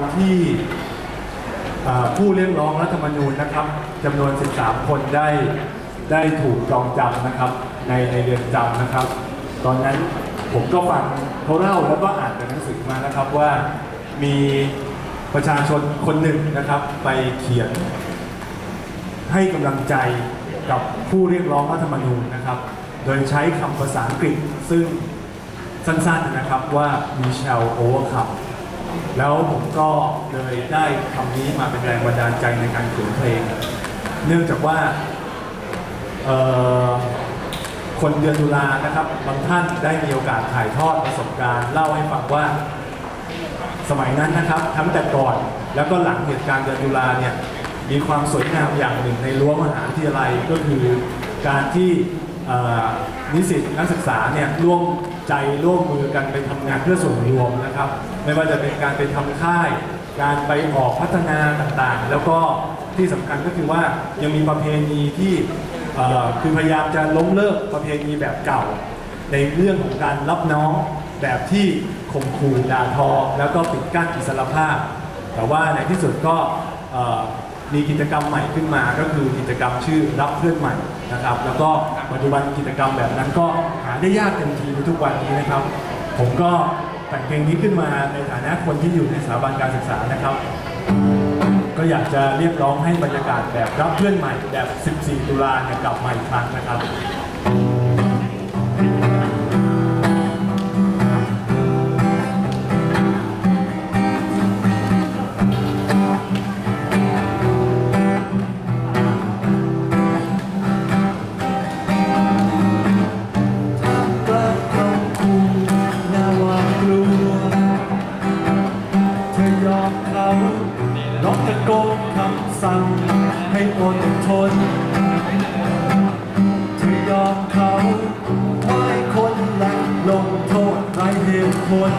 วันที่ผู้เรียกร้องรัฐธรรมนูญนะครับจำนวน 13 คนได้ได้ถูกจองจำนะครับ ในในเรือนจำนะครับ ตอนนั้นผมก็ฟังเขาเล่าแล้วก็อ่านจากหนังสือมานะครับว่ามีประชาชนคนหนึ่งนะครับ ไปเขียน ให้กำลังใจกับผู้เรียกร้องรัฐธรรมนูญนะครับ โดยใช้คำภาษาอังกฤษซึ่งสั้นๆนะครับว่า we shall overcome แล้วผมก็เลยได้คำนี้มาเป็นแรงบันดาลใจในการเขียนเพลง เนื่องจากว่าคนเดือนตุลานะครับบางท่านได้มีโอกาสถ่ายทอดประสบการณ์ เล่าให้ฟังว่าสมัยนั้นนะครับ ทั้งแต่ก่อนแล้วก็หลังเหตุการณ์เดือนตุลาเนี่ยมีความสวยงามอย่างหนึ่งในรั้วมหาวิทยาลัยก็คือการที่นิสิตนักศึกษาเนี่ยร่วม ใจร่วมมือกันไปทำงานเพื่อส่วนรวมนะครับ ไม่ว่าจะเป็นการไปทำค่าย การไปออกพัฒนาต่างๆ แล้วก็ที่สำคัญก็คือว่ายังมีประเพณีที่คือพยายามจะล้มเลิกประเพณีแบบเก่า ในเรื่องของการรับน้องแบบที่ข่มขู่ด่าทอ แล้วก็ปิดกั้นอิสรภาพ แต่ว่าในที่สุดก็มีกิจกรรมใหม่ขึ้นมาก็คือกิจกรรมชื่อรับเพื่อนใหม่ นะครับ แล้วก็ปัจจุบันกิจกรรมแบบนั้นก็หาได้ยากเต็มทีในทุกวันนี้นะครับ ผมก็แต่งเพลงนี้ขึ้นมาในฐานะคนที่อยู่ในสถาบันการศึกษานะครับ ก็อยากจะเรียกร้องให้บรรยากาศแบบรับเพื่อนใหม่แบบ 14 ตุลาเนี่ยกลับมาอีกครั้งนะครับ สั่งให้อดทนเธอยอมเขาไหว้คนและลงโทษไร้เหตุผล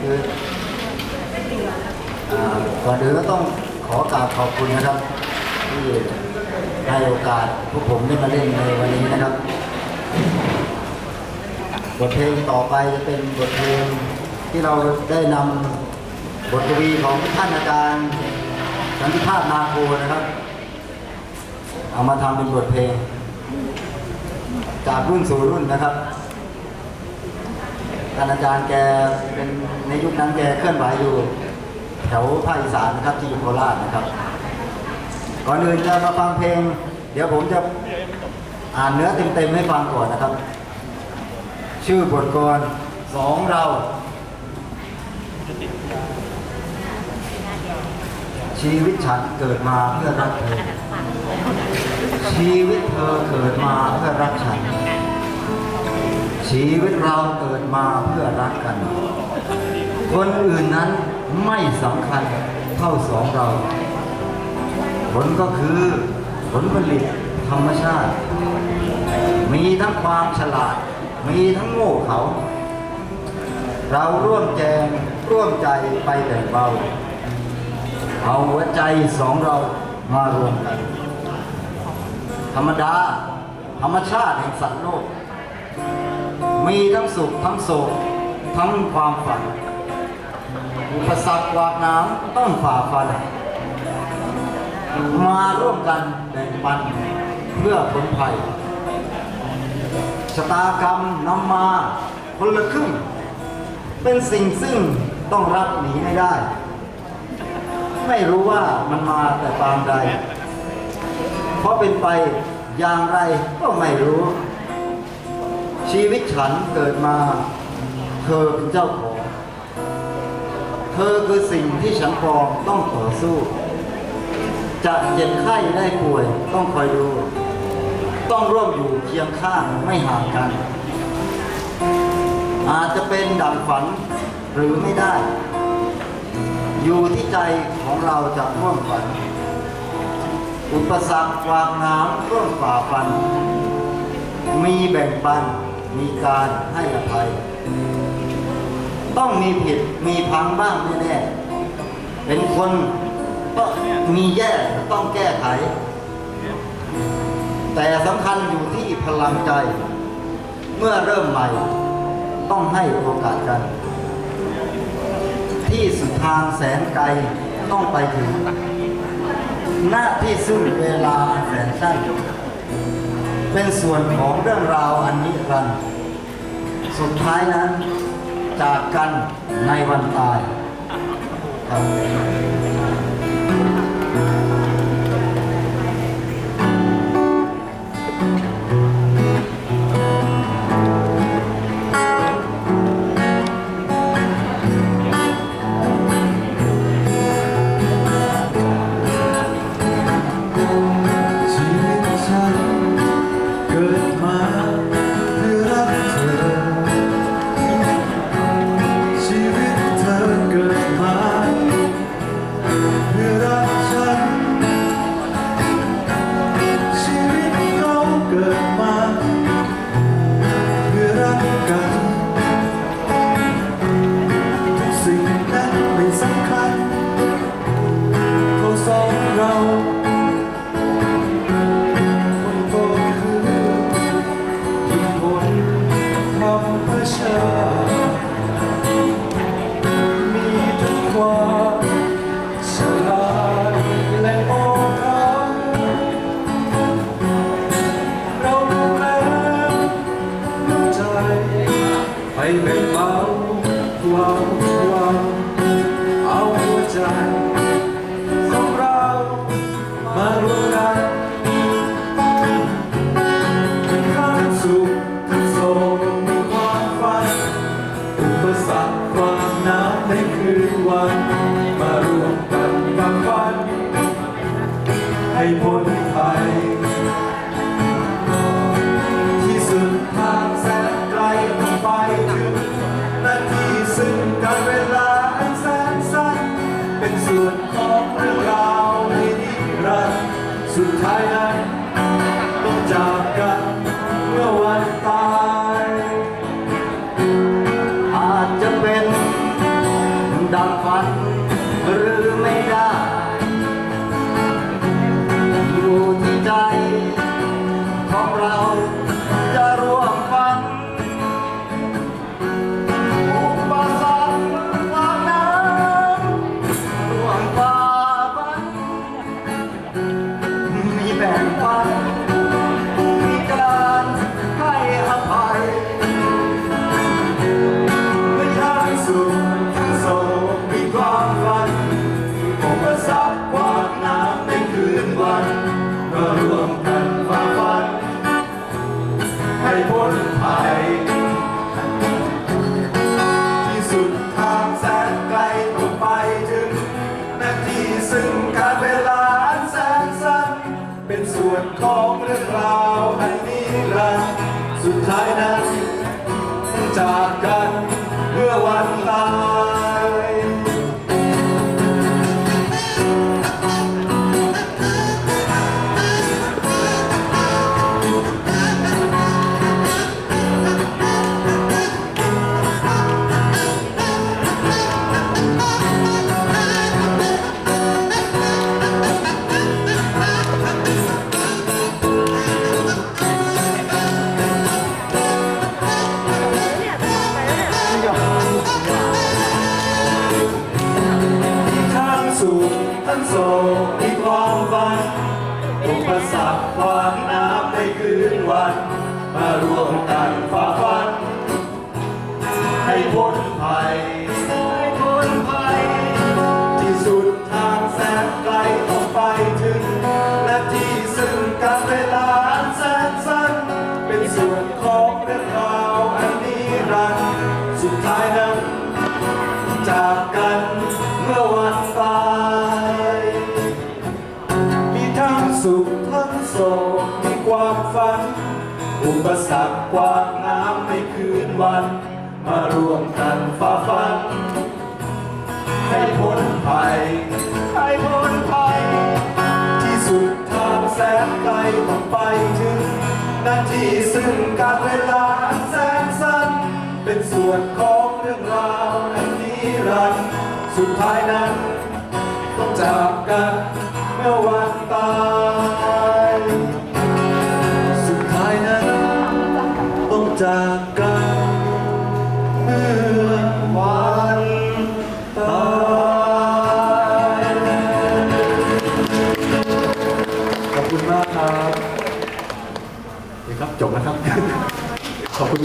คืออ่าก่อนอื่นก็ต้องขอกราบขอบคุณนะครับ ที่ให้โอกาสพวกผมได้มาเล่นในวันนี้นะครับ บทเพลงต่อไปจะเป็นบทเพลงที่เราได้นำบทกวีของท่านอาจารย์สันติภาพนาโคนะครับ เอามาทำเป็นบทเพลง จากรุ่นสู่รุ่นนะครับ ท่านอาจารย์แกเป็นในยุคนั้นแกเคลื่อนไหวอยู่แถวภาคอีสานนะครับที่อยู่โคราชนะครับ ก่อนอื่นจะมาฟังเพลง เดี๋ยวผมจะอ่านเนื้อเต็มๆให้ฟังก่อนนะครับ ชื่อบทกลสองเรา ชีวิตฉันเกิดมาเพื่อรักเธอชีวิตเธอเกิดมาเพื่อรักฉัน ชีวิตเราเกิดมาเพื่อรักกัน คนอื่นนั้นไม่สำคัญเท่าสองเรา ผลก็คือผลผลิตธรรมชาติ มีทั้งความฉลาด มีทั้งโง่เขา เราร่วมแจงร่วมใจไปแบ่งเบา เอาหัวใจสองเรามารวมกัน ธรรมดา ธรรมชาติแห่งสัตว์โลก มีทั้งสุขทั้งโศกทั้งความฝัน อุปสรรคขวากน้ำต้องฝ่าฟัน มาร่วมกันแบ่งปันเพื่อผลภัยชะตากรรมนำมาคนละครึ่ง เป็นสิ่งซึ่งต้องรับหนีไม่ได้ ไม่รู้ว่ามันมาแต่ปางใด เพราะเป็นไปอย่างไรก็ไม่รู้ ชีวิตฉันเกิดมา เธอเป็นเจ้าของ เธอคือสิ่งที่ฉันปองต้องต่อสู้ จะเจ็บไข้ได้ป่วยต้องคอยดู ต้องร่วมอยู่เคียงข้างไม่ห่างกัน อาจจะเป็นดังฝันหรือไม่ได้ อยู่ที่ใจของเราจะร่วมฝัน อุปสรรควางน้ำร่วมฝ่าฟัน มีแบ่งปัน มีการให้อภัย ต้องมีผิดมีพังบ้างแน่ๆเป็นคนก็มีแย่ต้องแก้ไข แต่สำคัญอยู่ที่พลังใจ เมื่อเริ่มใหม่ ต้องให้โอกาสกัน ที่สุดทางแสนไกลต้องไปถึงหน้าที่ซึ่งเวลาแสนสั้น เป็นส่วนของเรื่องราวอันนิรันดร์สุดท้ายนั้นจากกันในวันตายครับ อุปสรรคกว้างน้ำในคืนวัน มารวมกันฝ่าฟัน ให้พ้นภัย ให้พ้นภัย ที่สุดทางแสนไกลต้องไปถึงนาทีซึ่งกาลเวลาแสนสั้น เป็นส่วนของเรื่องราวอันนี้รันสุดท้ายนั้น ต้องจากกันเมื่อวันตา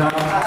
ครับ